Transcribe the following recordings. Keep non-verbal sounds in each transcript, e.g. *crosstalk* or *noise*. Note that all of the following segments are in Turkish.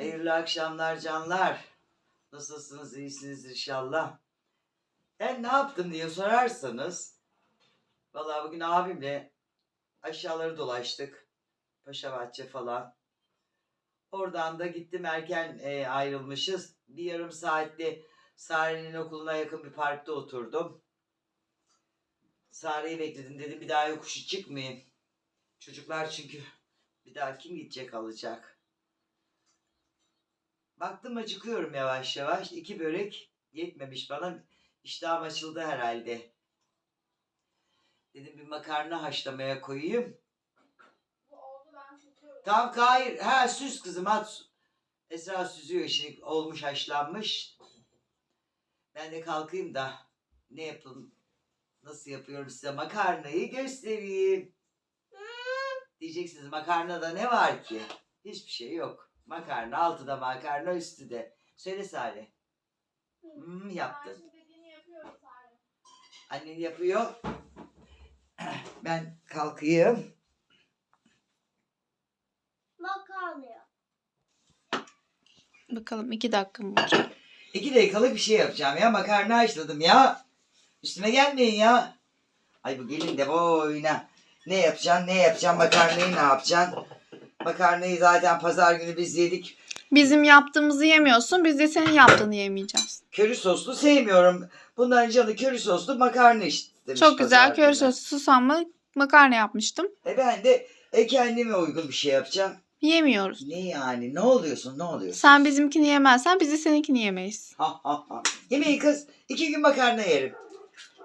Hayırlı akşamlar canlar. Nasılsınız? İyisiniz inşallah. Ben ne yaptım diye sorarsanız vallahi bugün abimle aşağıları dolaştık. Paşabahçe falan. Oradan da gittim erken e, ayrılmışız. Bir yarım saatte Sare'nin okuluna yakın bir parkta oturdum. Sare'yi bekledim. Dedim bir daha yokuşu çıkmayayım. Çocuklar çünkü bir daha kim gidecek alacak. Baktım acıkıyorum yavaş yavaş. İki börek yetmemiş bana. İştahım açıldı herhalde. Dedim bir makarna haşlamaya koyayım. Tamam hayır. Ha süz kızım at. Esra süzüyor şimdi olmuş haşlanmış. Ben de kalkayım da ne yapalım nasıl yapıyorum size makarnayı göstereyim. Diyeceksiniz makarnada ne var ki? Hiçbir şey yok. Makarna altıda makarna üstü de. Söyle Salih. Hmm, yaptın. Sare. Annen yapıyor. *clears throat* Ben kalkayım. Makarna. Bakalım iki dakika mı olacak? İki dakikalık bir şey yapacağım ya. Makarna haşladım ya. Üstüme gelmeyin ya. Ay bu gelin de boyuna. Ne yapacaksın ne yapacaksın makarnayı ne yapacaksın? Makarnayı zaten pazar günü biz yedik. Bizim yaptığımızı yemiyorsun. Biz de senin yaptığını yemeyeceğiz. Köri soslu sevmiyorum. Bunların canı köri soslu makarna işte. demiş Çok güzel köri soslu susamlı makarna yapmıştım. E ben de e kendime uygun bir şey yapacağım. Yemiyoruz. Ne yani ne oluyorsun ne oluyorsun? Sen bizimkini yemezsen biz de seninkini yemeyiz. Ha ha ha. Yemeği kız. iki gün makarna yerim.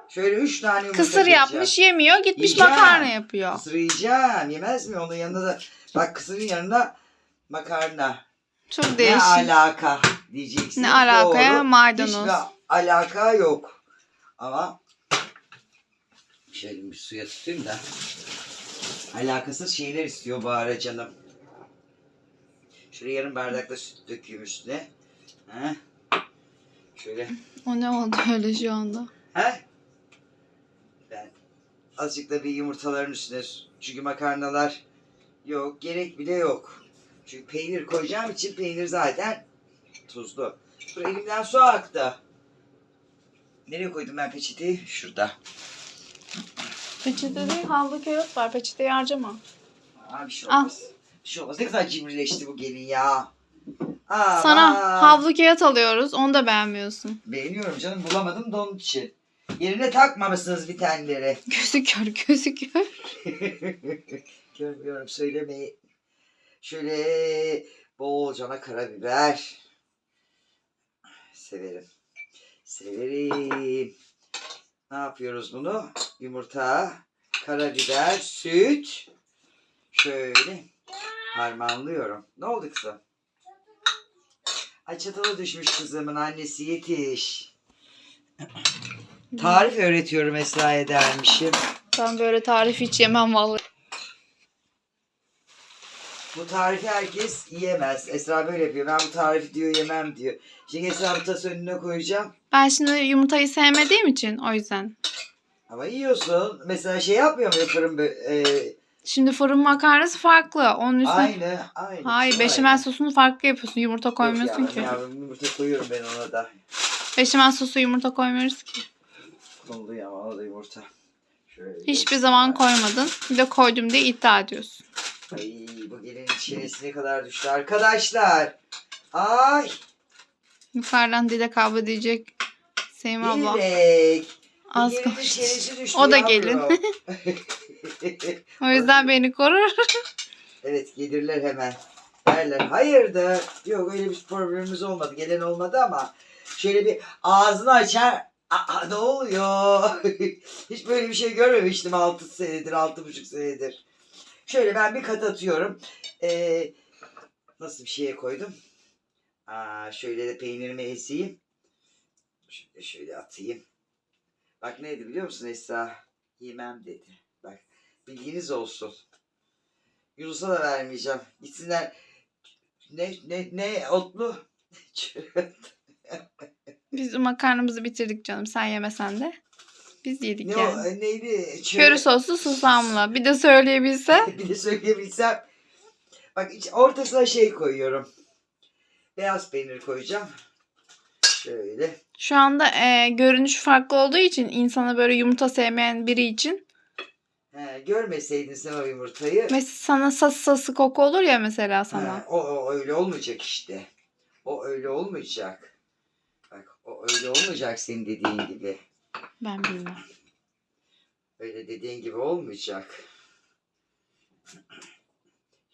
Şöyle üç tane yumurta Kısır yapmış yemiyor. Gitmiş Yiyeceğim. makarna yapıyor. Kısır yiyeceğim. Yemez mi? Onun yanında da bak kısırın yanında makarna. Çok Ne değişik. alaka diyeceksin. Ne alakaya Doğru. maydanoz. Hiçbir alaka yok. Ama şöyle bir suya tutayım da. Alakasız şeyler istiyor ara canım. Şuraya yarım bardakla süt dökeyim üstüne. Ha? Şöyle. O ne oldu öyle şu anda? He? Ben azıcık da bir yumurtaların üstüne çünkü makarnalar yok gerek bile yok. Çünkü peynir koyacağım için peynir zaten tuzlu. Dur elimden su aktı. Nereye koydum ben peçeteyi? Şurada. Peçete değil havlu kağıt var. Peçeteyi harcama. Aa, bir şey Al. olmaz. Bir şey olmaz. Ne kadar cimrileşti bu gelin ya. Aa, Sana havlu kağıt alıyoruz. Onu da beğenmiyorsun. Beğeniyorum canım bulamadım da onun için. Yerine takmamışsınız bir taneleri. Gözü kör gözü kör. *laughs* Görmüyorum söylemeyi. Şöyle bolcana karabiber. Severim. Severim. Ne yapıyoruz bunu? Yumurta, karabiber, süt. Şöyle harmanlıyorum. Ne oldu kızım? Ay çatalı düşmüş kızımın annesi yetiş. Tarif öğretiyorum Esra'ya dermişim. Ben böyle tarif hiç yemem vallahi. Bu tarifi herkes yiyemez. Esra böyle yapıyor. Ben bu tarifi diyor yemem diyor. Şimdi Esra bu tası önüne koyacağım. Ben şimdi yumurtayı sevmediğim için o yüzden. Ama yiyorsun. Mesela şey yapmıyor mu fırın bö- e, Şimdi fırın makarnası farklı. Onun üstüne... aynı aynı. Hayır Aynı. beşamel sosunu farklı yapıyorsun. Yumurta koymuyorsun ki. Yavrum, yumurta koyuyorum ben ona da. Beşamel sosu yumurta koymuyoruz ki. Konulu ya ona da yumurta. Şöyle. Hiçbir zaman koymadın. Bir de koydum diye iddia ediyorsun. Ay bu gelin çenesine kadar düştü arkadaşlar. Ay. Yukarıdan dile kavga diyecek Sevim abla. Dilek. Az düştü O da yavrum. gelin. *laughs* O yüzden beni korur. Evet gelirler hemen. Derler hayırdır? Yok öyle bir problemimiz olmadı. Gelen olmadı ama şöyle bir ağzını açar. Aa, ne oluyor? *laughs* Hiç böyle bir şey görmemiştim 6 senedir, altı buçuk senedir. Şöyle ben bir kat atıyorum. Ee, nasıl bir şeye koydum? Aa, şöyle de peynirimi ezeyim. Şöyle, şöyle atayım. Bak neydi biliyor musun Esra? Yemem dedi. Bak bilginiz olsun. Yunus'a da vermeyeceğim. Gitsinler. Ne ne ne otlu? *laughs* Biz makarnamızı bitirdik canım. Sen yemesen de. Biz yedik ne o, yani. neydi? Köri soslu susamlı. Bir de söyleyebilse. *laughs* bir de söyleyebilsem. Bak ortasına şey koyuyorum. beyaz peynir koyacağım. Şöyle. Şu anda e, görünüş farklı olduğu için insana böyle yumurta sevmeyen biri için He, görmeseydin sen o yumurtayı. mesela sana sası sası koku olur ya mesela sana. He, o, o öyle olmayacak işte. O öyle olmayacak. Bak o öyle olmayacak senin dediğin gibi. Ben bilmem. Öyle dediğin gibi olmayacak.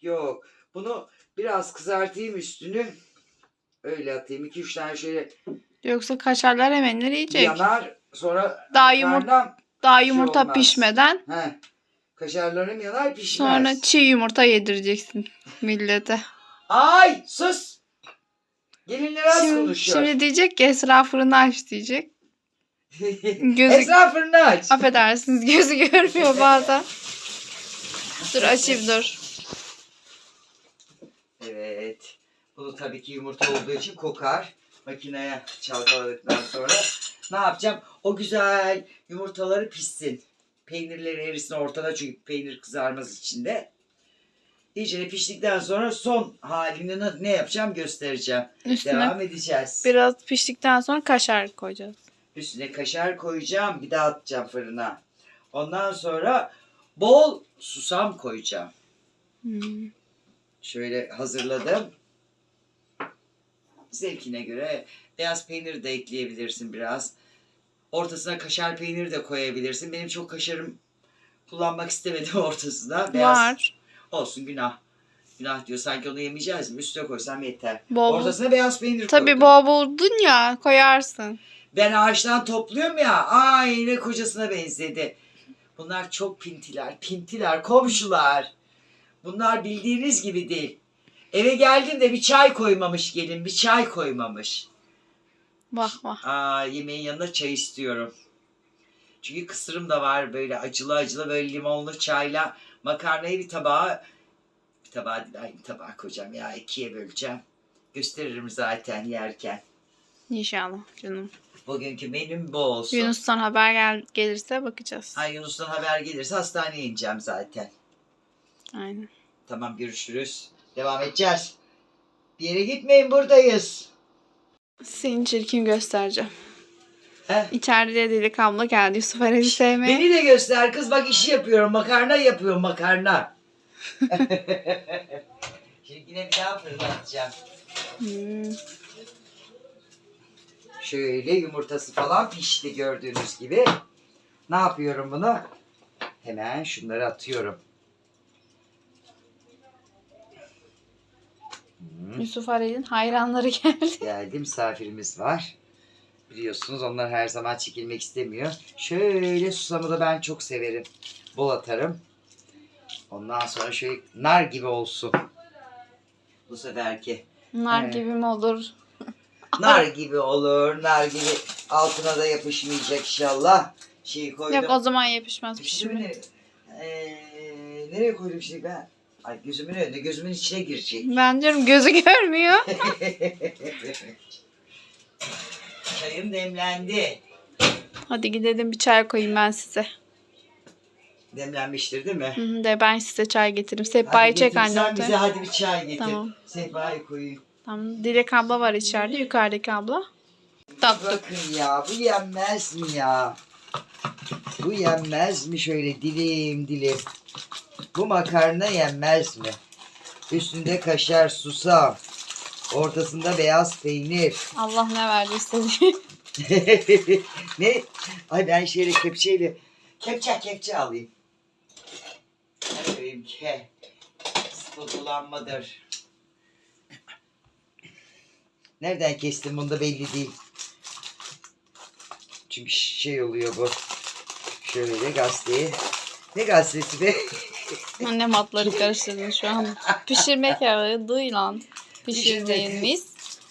Yok. Bunu biraz kızartayım üstünü. Öyle atayım. 2-3 tane şöyle Yoksa kaşarlar hemen yiyecek. yanar. Sonra Daha yumurt- makarnam- Daha şey yumurta olmaz. pişmeden He. Kaşarlarım yanar pişmez. sonra çiğ yumurta yedireceksin millete. Ay sus. Gelinler az Şimdi, konuşuyor. şimdi diyecek ki Esra fırını aç diyecek. Gözü, Esra fırını aç. affedersiniz gözü görmüyor bazen. Dur açayım dur. Evet. Bunu tabii ki yumurta olduğu için kokar. Makineye çalkaladıktan sonra ne yapacağım? O güzel yumurtaları pişsin. Peynirleri erisin ortada çünkü peynir kızarmaz içinde. İyice piştikten sonra son halini ne- yapacağım göstereceğim. Üstüne Devam edeceğiz. biraz piştikten sonra kaşar koyacağız. Üstüne kaşar koyacağım. Bir daha atacağım fırına. Ondan sonra bol susam koyacağım. Hmm. Şöyle hazırladım. Zevkine göre beyaz peynir de ekleyebilirsin biraz. Ortasına kaşar peynir de koyabilirsin. Benim çok kaşarım kullanmak istemedim *laughs* ortasına. Beyaz Var. olsun günah. Günah diyor. Sanki onu yemeyeceğiz mi? Üstüne koysam yeter. Bol. Ortasına beyaz peynir Tabii koydum. bol buldun ya koyarsın. Ben ağaçtan topluyorum ya. Aynı kocasına benzedi. Bunlar çok pintiler. Pintiler, komşular. Bunlar bildiğiniz gibi değil. Eve geldiğimde bir çay koymamış gelin. Bir çay koymamış. Vah vah. Aa, yemeğin yanına çay istiyorum. Çünkü kısırım da var böyle acılı acılı böyle limonlu çayla makarnayı bir tabağa bir tabağa değil aynı tabağa koyacağım ya ikiye böleceğim. Gösteririm zaten yerken. İnşallah canım. Bugünkü menüm bu olsun. Yunus'tan haber gel gelirse bakacağız. Ay Yunus'tan haber gelirse hastaneye ineceğim zaten. Aynen. Tamam görüşürüz. Devam edeceğiz. Bir yere gitmeyin buradayız. Seni çirkin göstereceğim. Heh. İçeride delik abla geldi Yusuf Erel'i sevmeye. Beni de göster kız bak işi yapıyorum. Makarna yapıyorum makarna. *laughs* *laughs* Şimdi yine bir daha fırına atacağım. Hmm. Şöyle yumurtası falan pişti gördüğünüz gibi. Ne yapıyorum bunu? Hemen şunları atıyorum. Yusuf Erel'in hayranları geldi. Geldi misafirimiz var. Biliyorsunuz onlar her zaman çekilmek istemiyor. Şöyle susamı da ben çok severim. Bol atarım. Ondan sonra şöyle nar gibi olsun. Bu seferki. Nar Evet. gibi mi olur? Nar gibi olur. Nar gibi altına da yapışmayacak inşallah. Şeyi koydum. Yok o zaman yapışmaz Şimdi Eee, nereye koydum şimdi ben? Ay gözümün önünde gözümün içine girecek. Ben diyorum gözü görmüyor. *laughs* Çayım demlendi. Hadi gidelim bir çay koyayım ben size. Demlenmiştir değil mi? Hı hı, De ben size çay getireyim. Hadi Sehpayı çek getir, anne. Sen bize ortaya. hadi bir çay getir. Tamam. Sehpayı koyayım. Tamam. Dilek abla var içeride. Yukarıdaki abla. Tatlı. Bakın ya bu yenmez mi ya? Bu yenmez mi şöyle dilim dilim? Bu makarna yenmez mi? Üstünde kaşar, susam. Ortasında beyaz peynir. Allah ne verdiyse diye. *laughs* ne? Ay ben şöyle kepçeyle kepçe kepçe alayım. Ne koyayım ki? Spatulanmadır. Nereden kestim bunu da belli değil. Çünkü şey oluyor bu. Şöyle gazeteyi. Ne gazetesi be? *laughs* Annem atları karıştırdın şu an. Pişirmek yağıyla pişirdiğimiz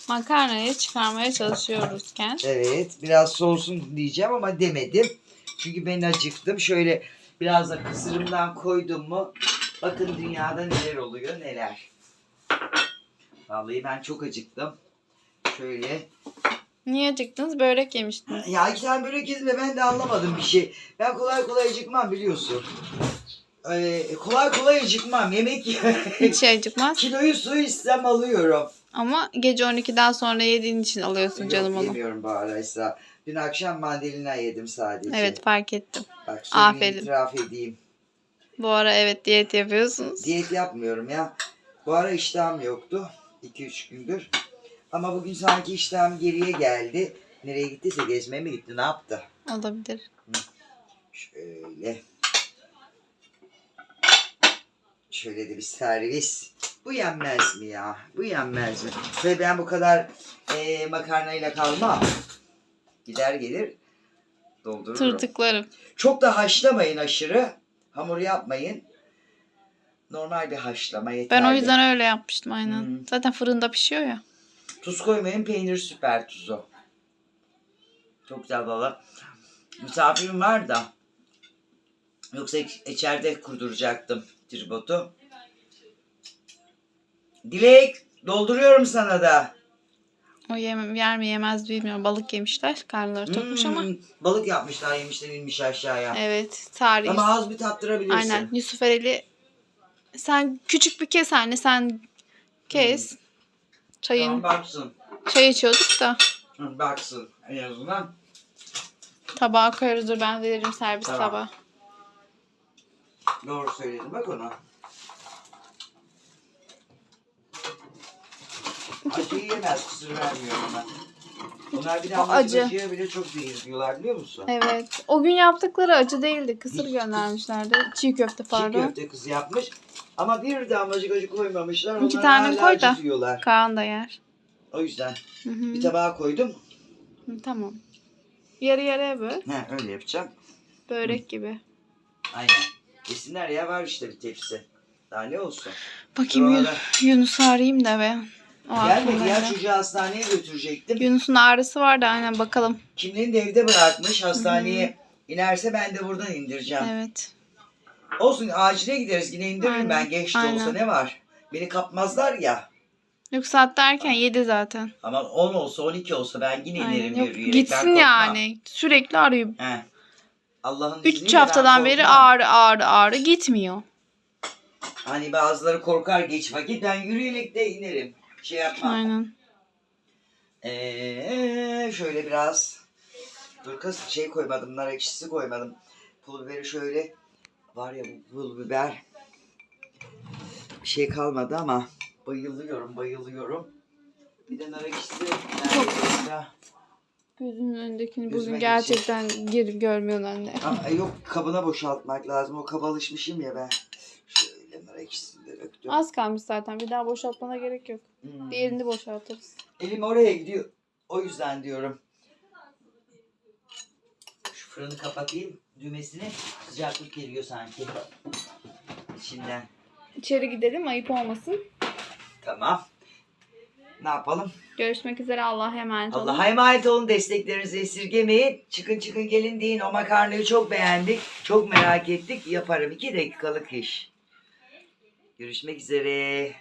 makarnayı çıkarmaya çalışıyoruzken. Evet biraz soğusun diyeceğim ama demedim. Çünkü ben acıktım. Şöyle biraz da kısırımdan koydum mu bakın dünyada neler oluyor neler. Vallahi ben çok acıktım. Şöyle. Niye acıktınız? Börek yemiştiniz. Ya iki tane börek yedim de ben de anlamadım bir şey. Ben kolay kolay acıkmam biliyorsun. Ee, kolay kolay acıkmam. Yemek *laughs* Hiç şey acıkmaz. kiloyu su istem alıyorum. Ama gece 12'den sonra yediğin için alıyorsun canım Yok, onu. yemiyorum bu ara Esra. Dün akşam mandalina yedim sadece. Evet fark ettim. Bak söyleyeyim, Aferin. itiraf edeyim. Bu ara evet diyet yapıyorsunuz. Diyet yapmıyorum ya. Bu ara iştahım yoktu. 2-3 gündür. Ama bugün sanki iştahım geriye geldi. Nereye gittiyse gezmeye mi gitti ne yaptı? Olabilir. Şöyle. Şöyle de bir servis. Bu yenmez mi ya? Bu yenmez mi? Ve ben bu kadar eee makarnayla kalmam. Gider gelir doldururum. Tırtıklarım. Çok da haşlamayın aşırı. Hamur yapmayın. Normal bir haşlama yeterli. Ben o yüzden öyle yapmıştım aynen. Hmm. Zaten fırında pişiyor ya. Tuz koymayın. Peynir süper tuzu. Çok güzel valla. Misafirim var da. Yoksa iç- içeride kurduracaktım tribotu. Dilek dolduruyorum sana da. O yemem, yer mi yemez bilmiyorum. Balık yemişler. Karnları tokmuş ama. Hmm, Balık yapmışlar yemişler inmiş aşağıya. Evet. Tarih. Ama az bir tattırabilirsin. Aynen. Yusuf Ereli sen küçük bir kes anne sen kes. Çayın Tamam baksın. çay içiyorduk da Baksın en azından. tabağa koyarız dur ben veririm servis Tamam. tabağı. Doğru söyledin bak ona. Acıyı yemez kısır vermiyor ona. Bunlar bir acı. acıya bile çok zehir diyorlar biliyor musun? Evet. O gün yaptıkları acı değildi. Kısır göndermişlerdi. Çiğ köfte Çiğ pardon. köfte kız yapmış. Ama bir damlacık acı koymamışlar. İki Onlar tane hala koy da. acı diyorlar. Kaan da yer. O yüzden Hı hı. bir tabağa koydum. Hı, Tamam. Yarı yarıya böl. He öyle yapacağım. Börek gibi. Aynen. Yesinler ya var işte bir tepsi. Daha ne olsun. Bakayım Yun- Yunus'u arayayım da be. O Gelmedi ya aklımdaydı. çocuğu hastaneye götürecektim. Yunus'un ağrısı vardı aynen bakalım. Kimliğini de evde bırakmış. Hastaneye inerse ben de buradan indireceğim. Evet. Olsun acile gideriz yine indiririm Aynen, ben geç de olsa ne var? Beni kapmazlar ya. Yok saat derken yedi zaten. Ama 10 olsa 12 olsa ben yine Aynen. inerim Yok, yürüyerek. Ben gitsin korkmam. yani. Sürekli arıyor. He. Allah'ın 3 izniyle haftadan ben beri korkmam. ağrı ağrı ağrı gitmiyor. Hani bazıları korkar geç vakit ben yürüyerek de inerim. Şey yapmam. Aynen. Ee, şöyle biraz dur kız şey koymadım nar ekşisi koymadım. Pul biberi şöyle var ya bu pul biber bir şey kalmadı ama bayılıyorum bayılıyorum. Bir de nar ekşisi neredeyse. Gözümün önündekini Gözüme bugün gerçekten girip görmüyorsun anne. Ama yok kabına boşaltmak lazım. O kaba alışmışım ya ben. Şöyle nar ekşisini de döktüm. Az kalmış zaten. Bir daha boşaltmana gerek yok. Hmm. Diğerini boşaltırız. Elim oraya gidiyor. O yüzden diyorum. Şu fırını kapatayım. Düğmesini sıcaklık geliyor sanki. İçinden. İçeri gidelim ayıp olmasın. Tamam. Ne yapalım? Görüşmek üzere Allah'a emanet olun. Allah'a emanet olun. Desteklerinizi esirgemeyin. Çıkın çıkın gelin deyin. O makarnayı çok beğendik. Çok merak ettik. Yaparım. iki dakikalık iş. Görüşmek üzere.